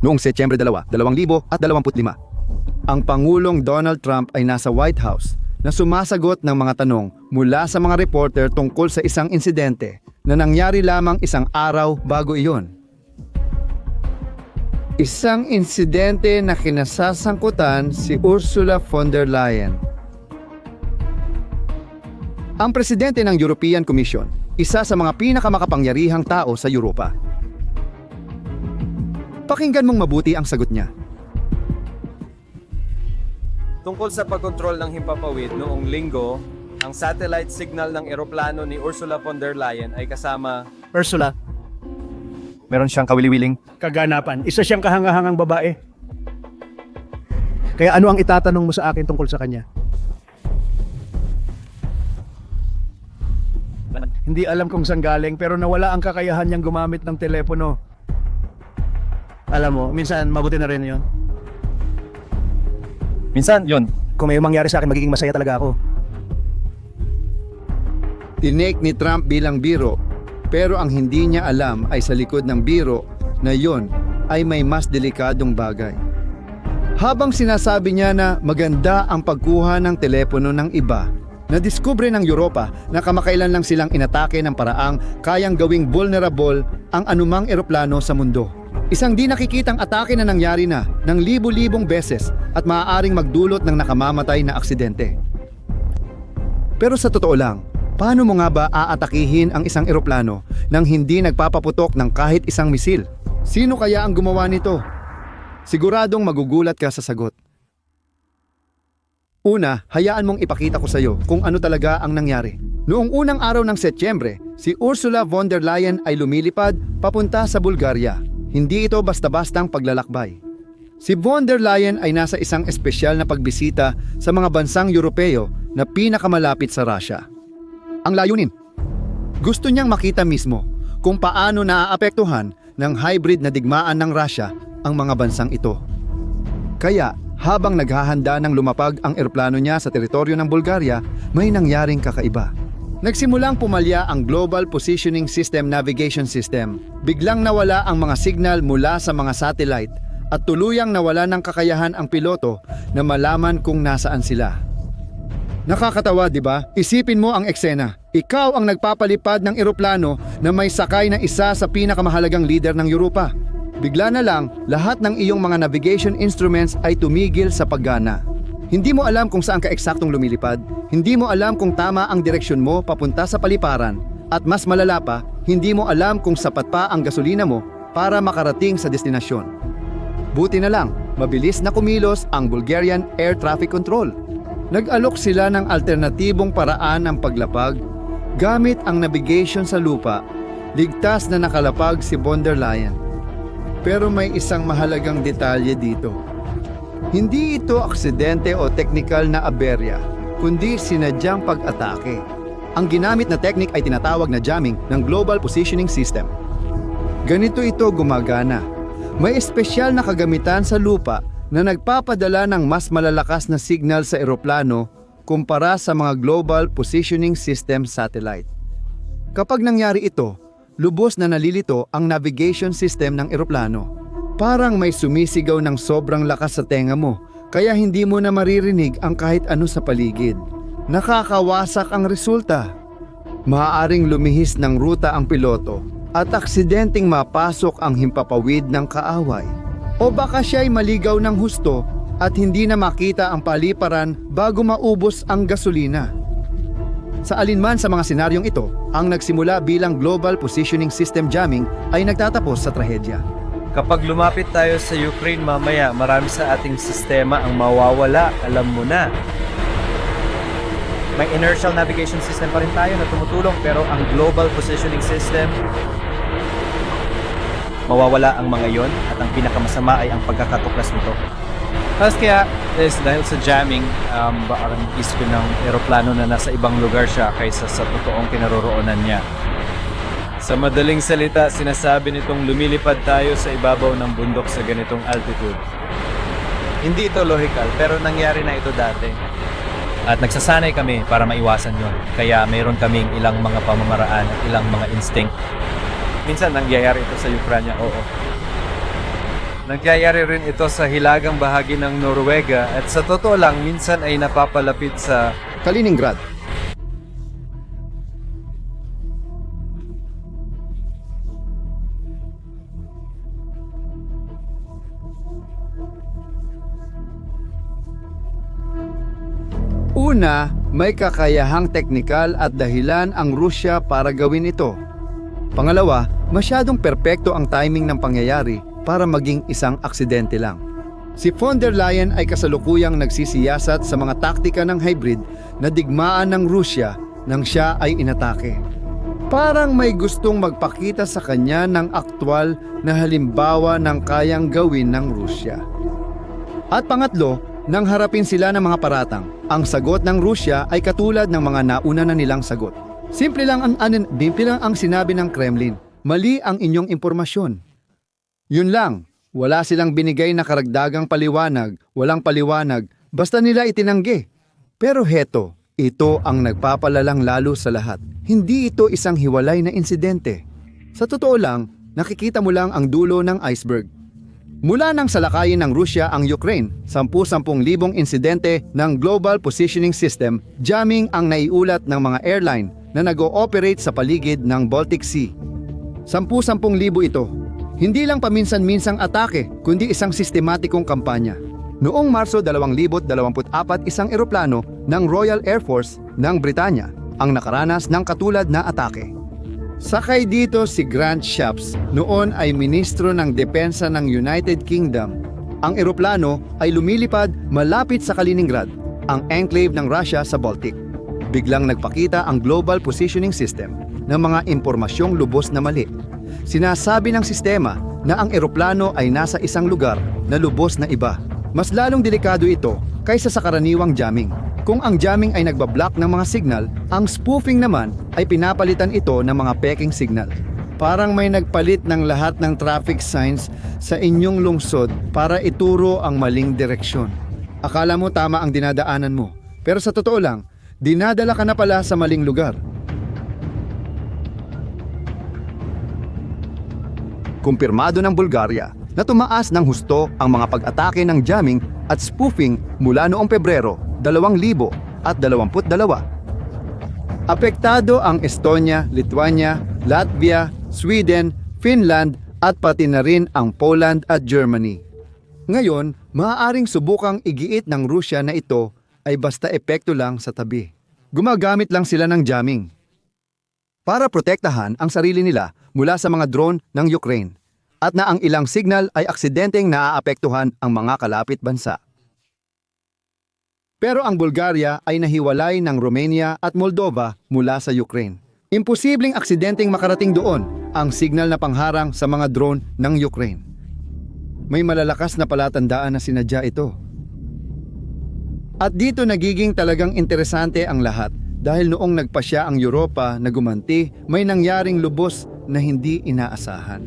noong Setyembre 2, 2025. Ang Pangulong Donald Trump ay nasa White House na sumasagot ng mga tanong mula sa mga reporter tungkol sa isang insidente na nangyari lamang isang araw bago iyon. Isang insidente na kinasasangkutan si Ursula von der Leyen. Ang presidente ng European Commission, isa sa mga pinakamakapangyarihang tao sa Europa. Pakinggan mong mabuti ang sagot niya. Tungkol sa pagkontrol ng himpapawid noong linggo, ang satellite signal ng eroplano ni Ursula von der Leyen ay kasama Ursula, Meron siyang kawili-wiling. kaganapan. Isa siyang kahangahangang babae. Kaya ano ang itatanong mo sa akin tungkol sa kanya? Hindi alam kung saan galing pero nawala ang kakayahan niyang gumamit ng telepono. Alam mo, minsan mabuti na rin yon. Minsan, yon. Kung may mangyari sa akin, magiging masaya talaga ako. Tinake ni Trump bilang biro, pero ang hindi niya alam ay sa likod ng biro na yon ay may mas delikadong bagay. Habang sinasabi niya na maganda ang pagkuha ng telepono ng iba, nadiskubre ng Europa na kamakailan lang silang inatake ng paraang kayang gawing vulnerable ang anumang eroplano sa mundo. Isang di nakikitang atake na nangyari na ng libu-libong beses at maaaring magdulot ng nakamamatay na aksidente. Pero sa totoo lang, paano mo nga ba aatakihin ang isang eroplano nang hindi nagpapaputok ng kahit isang misil? Sino kaya ang gumawa nito? Siguradong magugulat ka sa sagot. Una, hayaan mong ipakita ko sa iyo kung ano talaga ang nangyari. Noong unang araw ng Setyembre, si Ursula von der Leyen ay lumilipad papunta sa Bulgaria. Hindi ito basta-bastang paglalakbay. Si von der Leyen ay nasa isang espesyal na pagbisita sa mga bansang Europeo na pinakamalapit sa Russia. Ang layunin, gusto niyang makita mismo kung paano naaapektuhan ng hybrid na digmaan ng Russia ang mga bansang ito. Kaya, habang naghahanda ng lumapag ang eroplano niya sa teritoryo ng Bulgaria, may nangyaring kakaiba. Nagsimulang pumalya ang Global Positioning System Navigation System. Biglang nawala ang mga signal mula sa mga satellite at tuluyang nawala ng kakayahan ang piloto na malaman kung nasaan sila. Nakakatawa, di ba? Isipin mo ang eksena. Ikaw ang nagpapalipad ng eroplano na may sakay na isa sa pinakamahalagang leader ng Europa. Bigla na lang, lahat ng iyong mga navigation instruments ay tumigil sa paggana. Hindi mo alam kung saan ka eksaktong lumilipad, hindi mo alam kung tama ang direksyon mo papunta sa paliparan, at mas malala pa, hindi mo alam kung sapat pa ang gasolina mo para makarating sa destinasyon. Buti na lang, mabilis na kumilos ang Bulgarian Air Traffic Control. Nag-alok sila ng alternatibong paraan ng paglapag gamit ang navigation sa lupa. Ligtas na nakalapag si von der Leyen. Pero may isang mahalagang detalye dito. Hindi ito aksidente o technical na aberya, kundi sinadyang pag-atake. Ang ginamit na technique ay tinatawag na jamming ng Global Positioning System. Ganito ito gumagana. May espesyal na kagamitan sa lupa na nagpapadala ng mas malalakas na signal sa eroplano kumpara sa mga Global Positioning System satellite. Kapag nangyari ito, lubos na nalilito ang navigation system ng eroplano. Parang may sumisigaw ng sobrang lakas sa tenga mo, kaya hindi mo na maririnig ang kahit ano sa paligid. Nakakawasak ang resulta. Maaaring lumihis ng ruta ang piloto at aksidenteng mapasok ang himpapawid ng kaaway. O baka siya'y maligaw ng husto at hindi na makita ang paliparan bago maubos ang gasolina. Sa alinman sa mga senaryong ito, ang nagsimula bilang Global Positioning System Jamming ay nagtatapos sa trahedya. Kapag lumapit tayo sa Ukraine mamaya, marami sa ating sistema ang mawawala, alam mo na. May inertial navigation system pa rin tayo na tumutulong pero ang global positioning system mawawala ang mga yon at ang pinakamasama ay ang pagkakatuklas nito. Tapos kaya is dahil sa jamming, um, parang isip ng eroplano na nasa ibang lugar siya kaysa sa totoong kinaroroonan niya. Sa madaling salita, sinasabi nitong lumilipad tayo sa ibabaw ng bundok sa ganitong altitude. Hindi ito logical, pero nangyari na ito dati. At nagsasanay kami para maiwasan yon. Kaya mayroon kaming ilang mga pamamaraan at ilang mga instinct. Minsan nangyayari ito sa Ukraine, oo. Nagyayari rin ito sa hilagang bahagi ng Norwega at sa totoo lang minsan ay napapalapit sa Kaliningrad. Una, may kakayahang teknikal at dahilan ang Rusya para gawin ito. Pangalawa, masyadong perpekto ang timing ng pangyayari para maging isang aksidente lang. Si von der Leyen ay kasalukuyang nagsisiyasat sa mga taktika ng hybrid na digmaan ng Rusya nang siya ay inatake. Parang may gustong magpakita sa kanya ng aktwal na halimbawa ng kayang gawin ng Rusya. At pangatlo, nang harapin sila ng mga paratang, ang sagot ng Rusya ay katulad ng mga nauna na nilang sagot. Simple lang ang, anin, simple lang ang sinabi ng Kremlin. Mali ang inyong impormasyon. Yun lang, wala silang binigay na karagdagang paliwanag, walang paliwanag, basta nila itinanggi. Pero heto, ito ang nagpapalalang lalo sa lahat. Hindi ito isang hiwalay na insidente. Sa totoo lang, nakikita mo lang ang dulo ng iceberg. Mula nang salakayin ng Rusya ang Ukraine, 10-10 libong insidente ng Global Positioning System, jamming ang naiulat ng mga airline na nag-ooperate sa paligid ng Baltic Sea. 10-10 libo ito. Hindi lang paminsan-minsang atake, kundi isang sistematikong kampanya. Noong Marso 2024, isang eroplano ng Royal Air Force ng Britanya ang nakaranas ng katulad na atake. Sakay dito si Grant Shapps, noon ay ministro ng depensa ng United Kingdom. Ang eroplano ay lumilipad malapit sa Kaliningrad, ang enclave ng Russia sa Baltic. Biglang nagpakita ang Global Positioning System ng mga impormasyong lubos na mali. Sinasabi ng sistema na ang eroplano ay nasa isang lugar na lubos na iba. Mas lalong delikado ito kaysa sa karaniwang jamming. Kung ang jamming ay nagbablock ng mga signal, ang spoofing naman ay pinapalitan ito ng mga peking signal. Parang may nagpalit ng lahat ng traffic signs sa inyong lungsod para ituro ang maling direksyon. Akala mo tama ang dinadaanan mo, pero sa totoo lang, dinadala ka na pala sa maling lugar. Kumpirmado ng Bulgaria na tumaas ng husto ang mga pag-atake ng jamming at spoofing mula noong Pebrero 2022. Apektado ang Estonia, Lithuania, Latvia, Sweden, Finland at pati na rin ang Poland at Germany. Ngayon, maaaring subukang igiit ng Rusya na ito ay basta epekto lang sa tabi. Gumagamit lang sila ng jamming para protektahan ang sarili nila mula sa mga drone ng Ukraine at na ang ilang signal ay aksidenteng naaapektuhan ang mga kalapit bansa. Pero ang Bulgaria ay nahiwalay ng Romania at Moldova mula sa Ukraine. Imposibleng aksidenteng makarating doon ang signal na pangharang sa mga drone ng Ukraine. May malalakas na palatandaan na sinadya ito. At dito nagiging talagang interesante ang lahat dahil noong nagpasya ang Europa na gumanti, may nangyaring lubos na hindi inaasahan.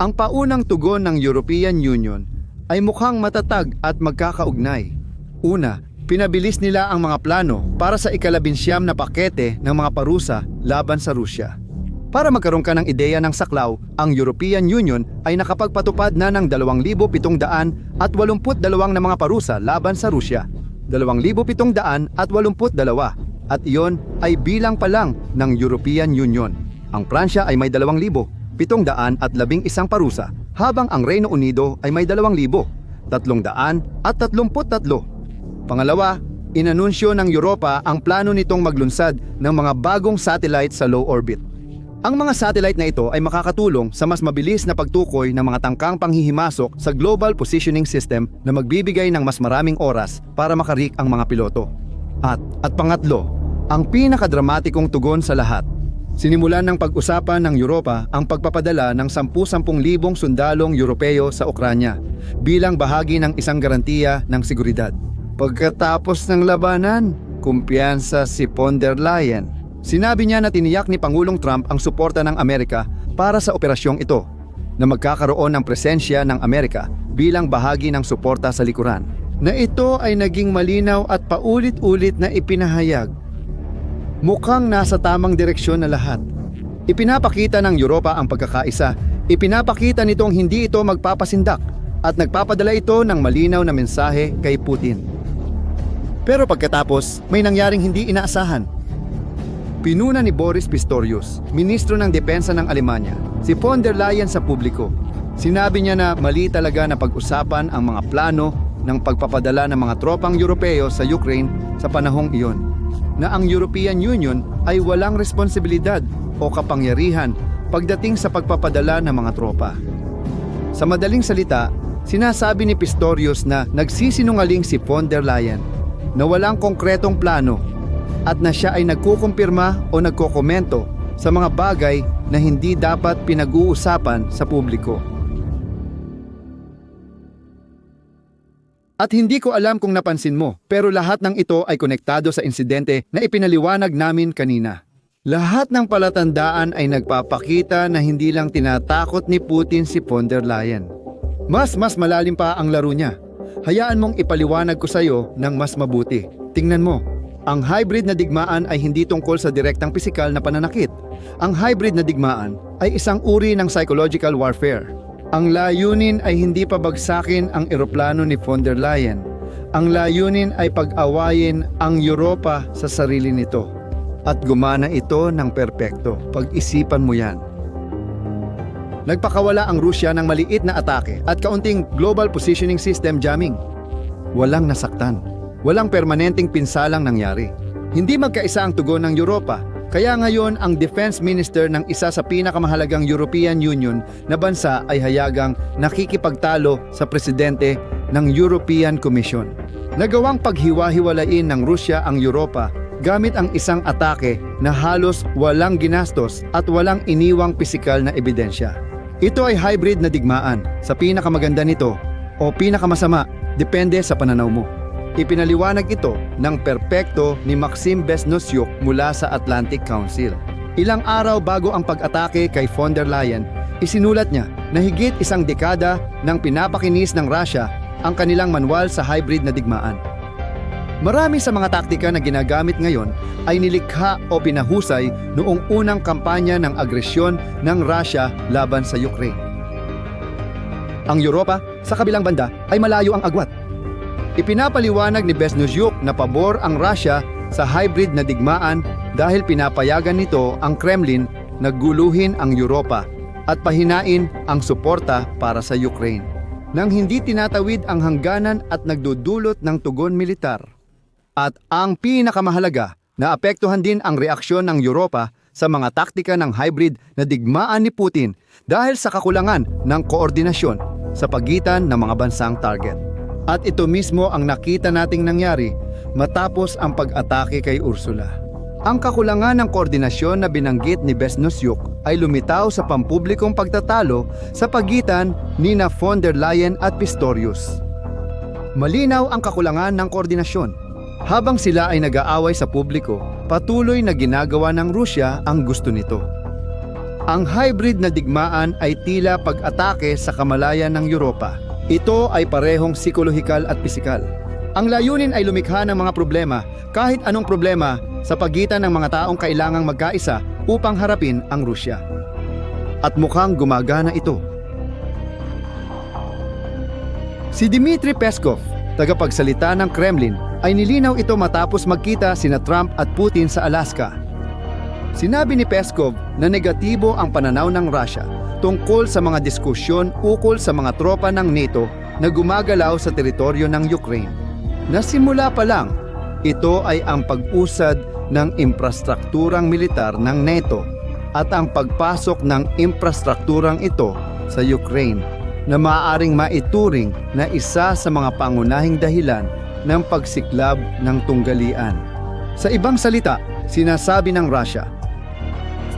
Ang paunang tugon ng European Union ay mukhang matatag at magkakaugnay. Una, pinabilis nila ang mga plano para sa ikalabinsyam na pakete ng mga parusa laban sa Rusya. Para magkaroon ka ng ideya ng saklaw, ang European Union ay nakapagpatupad na ng 2,700 at 82 na mga parusa laban sa Rusya. 2,700 at 82 at iyon ay bilang pa lang ng European Union. Ang Pransya ay may 2,000, 700 at 11 parusa, habang ang Reino Unido ay may 2,000, 300 at 33. Pangalawa, inanunsyo ng Europa ang plano nitong maglunsad ng mga bagong satellite sa low orbit. Ang mga satellite na ito ay makakatulong sa mas mabilis na pagtukoy ng mga tangkang panghihimasok sa Global Positioning System na magbibigay ng mas maraming oras para makarik ang mga piloto. At, at pangatlo, ang pinakadramatikong tugon sa lahat. Sinimulan ng pag-usapan ng Europa ang pagpapadala ng 10-10,000 sundalong Europeo sa Ukranya bilang bahagi ng isang garantiya ng seguridad. Pagkatapos ng labanan, kumpiyansa si von der Leyen. Sinabi niya na tiniyak ni Pangulong Trump ang suporta ng Amerika para sa operasyong ito na magkakaroon ng presensya ng Amerika bilang bahagi ng suporta sa likuran. Na ito ay naging malinaw at paulit-ulit na ipinahayag Mukhang nasa tamang direksyon na lahat. Ipinapakita ng Europa ang pagkakaisa. Ipinapakita nitong hindi ito magpapasindak. at nagpapadala ito ng malinaw na mensahe kay Putin. Pero pagkatapos, may nangyaring hindi inaasahan. Pinuna ni Boris Pistorius, ministro ng depensa ng Alemanya, si von der Leyen sa publiko. Sinabi niya na mali talaga na pag-usapan ang mga plano ng pagpapadala ng mga tropang Europeo sa Ukraine sa panahong iyon. Na ang European Union ay walang responsibilidad o kapangyarihan pagdating sa pagpapadala ng mga tropa. Sa madaling salita, sinasabi ni Pistorius na nagsisinungaling si von der Leyen na walang konkretong plano at na siya ay nagkukumpirma o nagkokomento sa mga bagay na hindi dapat pinag-uusapan sa publiko. At hindi ko alam kung napansin mo, pero lahat ng ito ay konektado sa insidente na ipinaliwanag namin kanina. Lahat ng palatandaan ay nagpapakita na hindi lang tinatakot ni Putin si von der Leyen. Mas mas malalim pa ang laro niya. Hayaan mong ipaliwanag ko sa iyo ng mas mabuti. Tingnan mo, ang hybrid na digmaan ay hindi tungkol sa direktang pisikal na pananakit. Ang hybrid na digmaan ay isang uri ng psychological warfare. Ang layunin ay hindi pabagsakin ang eroplano ni von der Leyen. Ang layunin ay pag-awayin ang Europa sa sarili nito. At gumana ito ng perpekto. Pag-isipan mo yan. Nagpakawala ang Rusya ng maliit na atake at kaunting global positioning system jamming. Walang nasaktan. Walang permanenteng pinsalang nangyari. Hindi magkaisa ang tugon ng Europa. Kaya ngayon ang defense minister ng isa sa pinakamahalagang European Union na bansa ay hayagang nakikipagtalo sa presidente ng European Commission. Nagawang paghiwa-hiwalain ng Rusya ang Europa gamit ang isang atake na halos walang ginastos at walang iniwang pisikal na ebidensya. Ito ay hybrid na digmaan sa pinakamaganda nito o pinakamasama depende sa pananaw mo. Ipinaliwanag ito ng perpekto ni Maxim Besnosyuk mula sa Atlantic Council. Ilang araw bago ang pag-atake kay von der Leyen, isinulat niya na higit isang dekada nang pinapakinis ng Russia ang kanilang manual sa hybrid na digmaan. Marami sa mga taktika na ginagamit ngayon ay nilikha o pinahusay noong unang kampanya ng agresyon ng Russia laban sa Ukraine. Ang Europa, sa kabilang banda, ay malayo ang agwat. Ipinapaliwanag ni Besnozyuk na pabor ang Russia sa hybrid na digmaan dahil pinapayagan nito ang Kremlin na guluhin ang Europa at pahinain ang suporta para sa Ukraine nang hindi tinatawid ang hangganan at nagdudulot ng tugon militar. At ang pinakamahalaga, naapektuhan din ang reaksyon ng Europa sa mga taktika ng hybrid na digmaan ni Putin dahil sa kakulangan ng koordinasyon sa pagitan ng mga bansang target. At ito mismo ang nakita nating nangyari matapos ang pag-atake kay Ursula. Ang kakulangan ng koordinasyon na binanggit ni Besnosyuk ay lumitaw sa pampublikong pagtatalo sa pagitan ni na von der Leyen at Pistorius. Malinaw ang kakulangan ng koordinasyon. Habang sila ay nag-aaway sa publiko, patuloy na ginagawa ng Rusya ang gusto nito. Ang hybrid na digmaan ay tila pag-atake sa kamalayan ng Europa. Ito ay parehong psikolohikal at pisikal. Ang layunin ay lumikha ng mga problema, kahit anong problema, sa pagitan ng mga taong kailangang magkaisa upang harapin ang Rusya. At mukhang gumagana ito. Si Dmitry Peskov, tagapagsalita ng Kremlin, ay nilinaw ito matapos magkita sina Trump at Putin sa Alaska. Sinabi ni Peskov na negatibo ang pananaw ng Russia tungkol sa mga diskusyon ukol sa mga tropa ng NATO na gumagalaw sa teritoryo ng Ukraine. Nasimula pa lang, ito ay ang pag-usad ng infrastrukturang militar ng NATO at ang pagpasok ng infrastrukturang ito sa Ukraine na maaaring maituring na isa sa mga pangunahing dahilan ng pagsiklab ng tunggalian. Sa ibang salita, sinasabi ng Russia,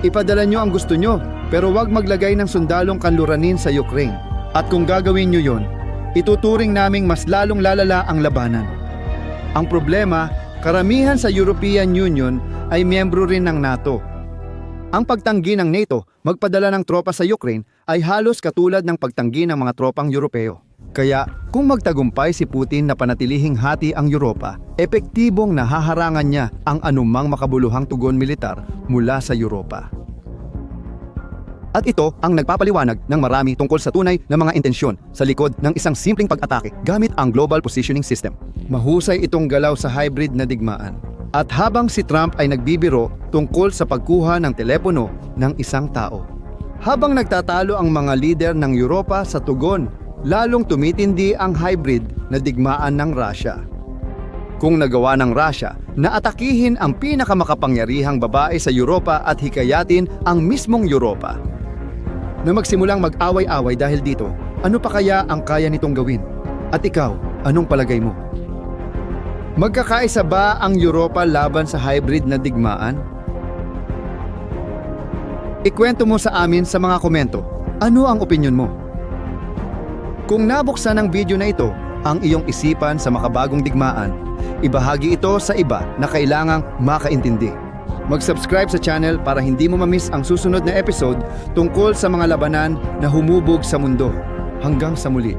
Ipadala nyo ang gusto nyo, pero huwag maglagay ng sundalong kanluranin sa Ukraine. At kung gagawin nyo yon, ituturing naming mas lalong lalala ang labanan. Ang problema, karamihan sa European Union ay miyembro rin ng NATO. Ang pagtanggi ng NATO magpadala ng tropa sa Ukraine ay halos katulad ng pagtanggi ng mga tropang Europeo. Kaya kung magtagumpay si Putin na panatilihing hati ang Europa, epektibong nahaharangan niya ang anumang makabuluhang tugon militar mula sa Europa. At ito ang nagpapaliwanag ng marami tungkol sa tunay na mga intensyon sa likod ng isang simpleng pag-atake gamit ang Global Positioning System. Mahusay itong galaw sa hybrid na digmaan. At habang si Trump ay nagbibiro tungkol sa pagkuha ng telepono ng isang tao. Habang nagtatalo ang mga lider ng Europa sa tugon, lalong tumitindi ang hybrid na digmaan ng Russia. Kung nagawa ng Russia na atakihin ang pinakamakapangyarihang babae sa Europa at hikayatin ang mismong Europa. Na magsimulang mag-away-away dahil dito, ano pa kaya ang kaya nitong gawin? At ikaw, anong palagay mo? Magkakaisa ba ang Europa laban sa hybrid na digmaan? Ikwento mo sa amin sa mga komento. Ano ang opinion mo? Kung nabuksan ang video na ito ang iyong isipan sa makabagong digmaan, ibahagi ito sa iba na kailangang makaintindi. Mag-subscribe sa channel para hindi mo mamiss ang susunod na episode tungkol sa mga labanan na humubog sa mundo. Hanggang sa muli.